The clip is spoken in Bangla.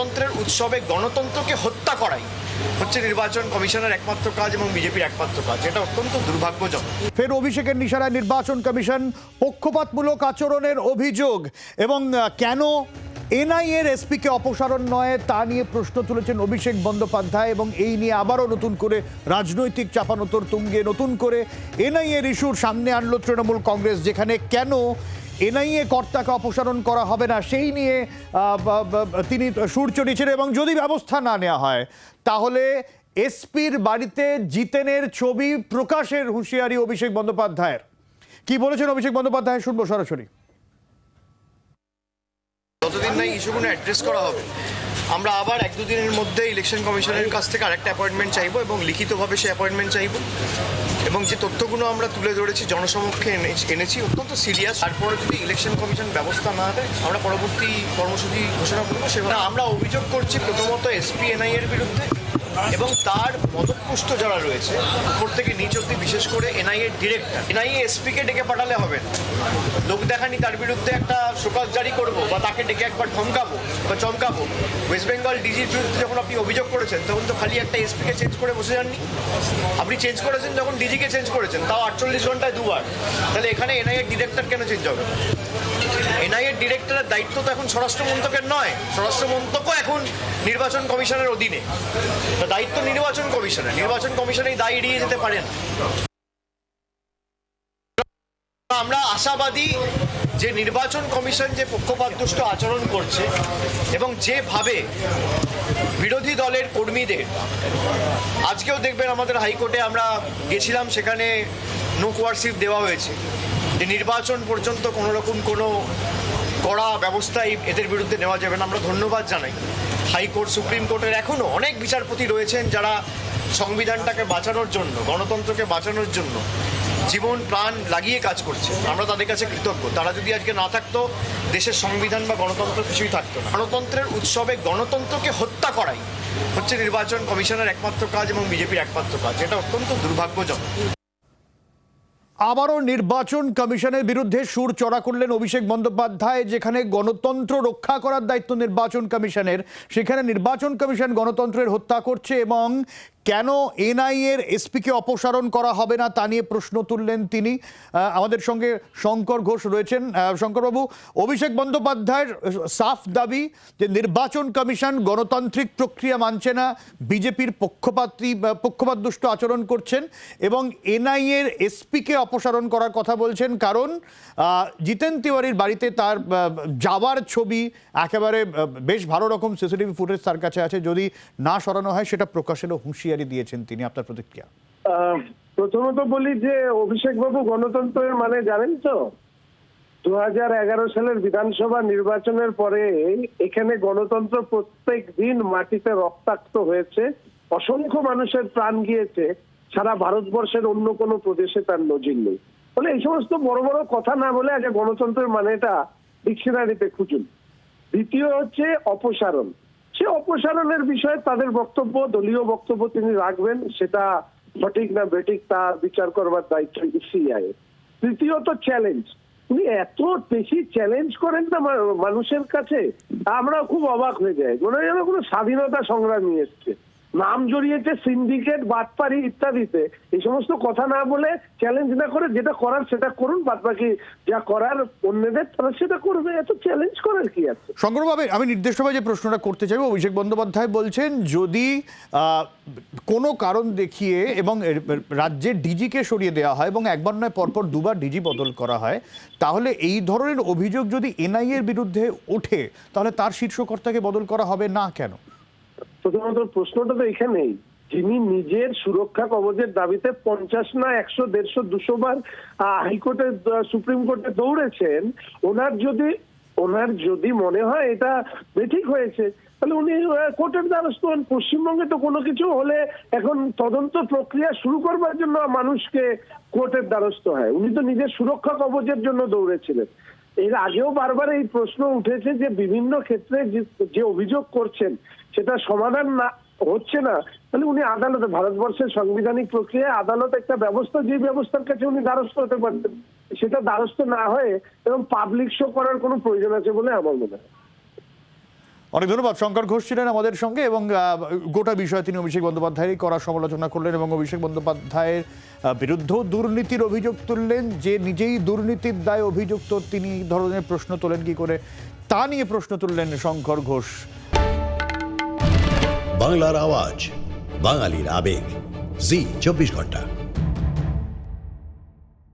গণতন্ত্রের উৎসবে গণতন্ত্রকে হত্যা করাই। হচ্ছে নির্বাচন কমিশনের একমাত্র কাজ এবং বিজেপির একমাত্র কাজ। এটা অত্যন্ত দুর্ভাগ্যজনক। ফের অভিষেকের নিশানায় নির্বাচন কমিশন পক্ষপাতমূলক আচরণের অভিযোগ এবং কেন এনআইএর এসপিকে অপসারণ নয় তা নিয়ে প্রশ্ন তুলেছেন অভিষেক বন্দ্যোপাধ্যায় এবং এই নিয়ে আবারও নতুন করে রাজনৈতিক চাপানোতর তুঙ্গে নতুন করে এনআইএর ইস্যুর সামনে আনলো তৃণমূল কংগ্রেস যেখানে কেন এনআইএ কর্তাকে অপসারণ করা হবে না, সেই নিয়ে তিনি সুর চড়িয়েছেন এবং যদি ব্যবস্থা না নেওয়া হয়, তাহলে এসপির বাড়িতে জিতেনের ছবি প্রকাশের হুঁশিয়ারি অভিষেক বন্দ্যোপাধ্যায়ের। কি বলেছেন অভিষেক বন্দ্যোপাধ্যায়? শুনব সরাসরি। যতদিন না ইস্যুগুলো অ্যাড্রেস করা হবে, আমরা আবার এক দুদিনের মধ্যে ইলেকশন কমিশনের কাছ থেকে আরেকটা অ্যাপয়েন্টমেন্ট চাইব এবং লিখিতভাবে সেই অ্যাপয়েন্টমেন্ট চাইব। এবং যে তথ্যগুলো আমরা তুলে ধরেছি জনসমক্ষে এনে- এনেছি অত্যন্ত সিরিয়াস তারপরে যদি ইলেকশন কমিশন ব্যবস্থা না দেয় আমরা পরবর্তী কর্মসূচি ঘোষণা করব। সেভাবে আমরা অভিযোগ করছি প্রথমত এসপি এনআই এর বিরুদ্ধে এবং তার মদতপুষ্ট যারা রয়েছে উপর থেকে নিচ অব্দি বিশেষ করে এনআইএ ডিরেক্টর এনআইএ এসপিকে ডেকে পাঠালে হবে না। লোক দেখানি তার বিরুদ্ধে একটা শোকজ জারি করব বা তাকে ডেকে একবার ধমকাবো বা চমকাবো। ওয়েস্ট বেঙ্গল ডিজির বিরুদ্ধে যখন আপনি অভিযোগ করেছেন তখন তো খালি একটা এসপিকে চেঞ্জ করে বসে যাননি। আপনি চেঞ্জ করেছেন যখন ডিজিকে চেঞ্জ করেছেন, তাও আটচল্লিশ ঘন্টায় দুবার। তাহলে এখানে এনআইএর ডিরেক্টর কেন চেঞ্জ হবে? এনআইএর ডিরেক্টরের দায়িত্ব তো এখন স্বরাষ্ট্র মন্ত্রকের নয়, স্বরাষ্ট্র মন্ত্রকও এখন নির্বাচন কমিশনের অধীনে। দায়িত্ব নির্বাচন কমিশনের, নির্বাচন কমিশন এই দায় এড়িয়ে যেতে পারেন। আমরা আশাবাদী যে নির্বাচন কমিশন যে পক্ষপাতদুষ্ট আচরণ করছে এবং যেভাবে বিরোধী দলের কর্মীদের, আজকেও দেখবেন আমাদের হাইকোর্টে আমরা গেছিলাম, সেখানে নো কোয়ারশিপ দেওয়া হয়েছে। যে নির্বাচন পর্যন্ত কোনো রকম কোনো কড়া ব্যবস্থাই এদের বিরুদ্ধে নেওয়া যাবে না। আমরা ধন্যবাদ জানাই। হাইকোর্ট, সুপ্রিম কোর্টের এখনও অনেক বিচারপতি রয়েছেন যারা সংবিধানটাকে বাঁচানোর জন্য, গণতন্ত্রকে বাঁচানোর জন্য জীবন, প্রাণ লাগিয়ে কাজ করছে। আমরা তাদের কাছে কৃতজ্ঞ। তারা যদি আজকে না থাকতো, দেশের সংবিধান বা গণতন্ত্র কিছুই থাকতো না। গণতন্ত্রের উৎসবে গণতন্ত্রকে হত্যা করাই হচ্ছে নির্বাচন কমিশনের একমাত্র কাজ এবং বিজেপির একমাত্র কাজ। এটা অত্যন্ত দুর্ভাগ্যজনক। আবারও নির্বাচন কমিশনের বিরুদ্ধে সুর চড়া করলেন অভিষেক বন্দ্যোপাধ্যায়, যেখানে গণতন্ত্র রক্ষা করার দায়িত্ব নির্বাচন কমিশনের। সেখানে নির্বাচন কমিশন গণতন্ত্রের হত্যা করছে এবং কেন এনআইএর এসপিকে অপসারণ করা হবে না তা নিয়ে প্রশ্ন তুললেন তিনি? আমাদের সঙ্গে শঙ্কর ঘোষ রয়েছেন। শঙ্করবাবু, অভিষেক বন্দ্যোপাধ্যায়ের সাফ দাবি যে নির্বাচন কমিশন গণতান্ত্রিক প্রক্রিয়া মানছে না, বিজেপির পক্ষপাতী পক্ষপাতদুষ্ট আচরণ করছেন এবং এনআইএর এসপিকে অপসারণ করার কথা বলছেন। কারণ জিতেন তিওয়ারির বাড়িতে তার যাওয়ার ছবি একেবারে বেশ ভালো রকম সিসিটিভি ফুটেজ তার কাছে আছে। যদি না সরানো হয়, সেটা প্রকাশেরও হুঁশিয়ারি। দিয়েছেন তিনি, আপনার প্রতিক্রিয়া? প্রথমত বলি যে অভিষেক বাবু গণতন্ত্রের মানে জানেন তো? দু সালের বিধানসভা নির্বাচনের পরে এখানে গণতন্ত্র প্রত্যেক দিন মাটিতে রক্তাক্ত হয়েছে। অসংখ্য মানুষের প্রাণ গিয়েছে। সারা ভারতবর্ষের অন্য কোনো প্রদেশে তার নজির নেই। ফলে এই সমস্ত বড় বড় কথা না বলে আগে গণতন্ত্রের মানেটা ডিকশনারিতে খুঁজুন। দ্বিতীয় হচ্ছে অপসারণ। সে অপসারণের বিষয়ে তাদের বক্তব্য, দলীয় বক্তব্য তিনি রাখবেন, সেটা সঠিক না বেঠিক তা বিচার করবার দায়িত্ব ইসিআই তৃতীয়ত চ্যালেঞ্জ উনি এত বেশি চ্যালেঞ্জ করেন না মানুষের কাছে আমরা খুব অবাক হয়ে যাই। মনে হয় যেন কোনো স্বাধীনতা সংগ্রামী এসছে। নাম জড়িয়েছে সিন্ডিকেট বাটপারি ইত্যাদিতে। এই সমস্ত কথা না বলে চ্যালেঞ্জ না করে যেটা করার সেটা করুন বাদ বাকি যা করার অন্যদের তারা সেটা করবে। এত চ্যালেঞ্জ করার কি আছে? শঙ্করবাবু আমি নির্দিষ্টভাবে যে প্রশ্নটা করতে চাইব, অভিষেক বন্দ্যোপাধ্যায় বলছেন, যদি কোনো কারণ দেখিয়ে এবং রাজ্যের ডিজিকে সরিয়ে দেওয়া হয় এবং একবার নয়, পরপর দুবার ডিজি বদল করা হয়, তাহলে এই ধরনের অভিযোগ যদি এনআইএর বিরুদ্ধে ওঠে, তাহলে তার শীর্ষকর্তাকে বদল করা হবে না কেন? প্রথমত প্রশ্নটা তো এখানেই। যিনি নিজের সুরক্ষা কবচের দাবিতে পঞ্চাশ না একশো, দেড়শো, দুশো বার হাইকোর্টে সুপ্রিম কোর্টে দৌড়েছেন, ওনার যদি ওনার যদি মনে হয় এটা বেঠিক হয়েছে, তাহলে উনি কোর্টের দ্বারস্থ হন। পশ্চিমবঙ্গে তো কোনো কিছু হলে এখন তদন্ত প্রক্রিয়া শুরু করবার জন্য মানুষকে কোর্টের দ্বারস্থ হয়। উনি তো নিজের সুরক্ষা কবচের জন্য দৌড়েছিলেন। এর আগেও বারবার এই প্রশ্ন উঠেছে যে বিভিন্ন ক্ষেত্রে যে- অভিযোগ করছেন, সেটা সমাধান না, হচ্ছে না। তাহলে উনি আদালতে, ভারতবর্ষের সাংবিধানিক প্রক্রিয়ায় আদালত একটা ব্যবস্থা, যে ব্যবস্থার কাছে উনি দ্বারস্থ হতে পারতেন, সেটা দ্বারস্থ না হয়ে এবং পাবলিক শো করার কোনো প্রয়োজন আছে বলে আমার মনে হয়। অনেক ধন্যবাদ। শঙ্কর ঘোষ ছিলেন আমাদের সঙ্গে এবং গোটা বিষয়ে তিনি অভিষেক বন্দ্যোপাধ্যায়েরই করা সমালোচনা করলেন এবং অভিষেক বন্দ্যোপাধ্যায়ের বিরুদ্ধেও দুর্নীতির অভিযোগ তুললেন। যে নিজেই দুর্নীতির দায় অভিযুক্ত, তিনি ধরনের প্রশ্ন তোলেন কি করে? তা নিয়ে প্রশ্ন তুললেন শঙ্কর ঘোষ। বাংলার আওয়াজ, বাঙালির আবেগ। জি, চব্বিশ ঘণ্টা।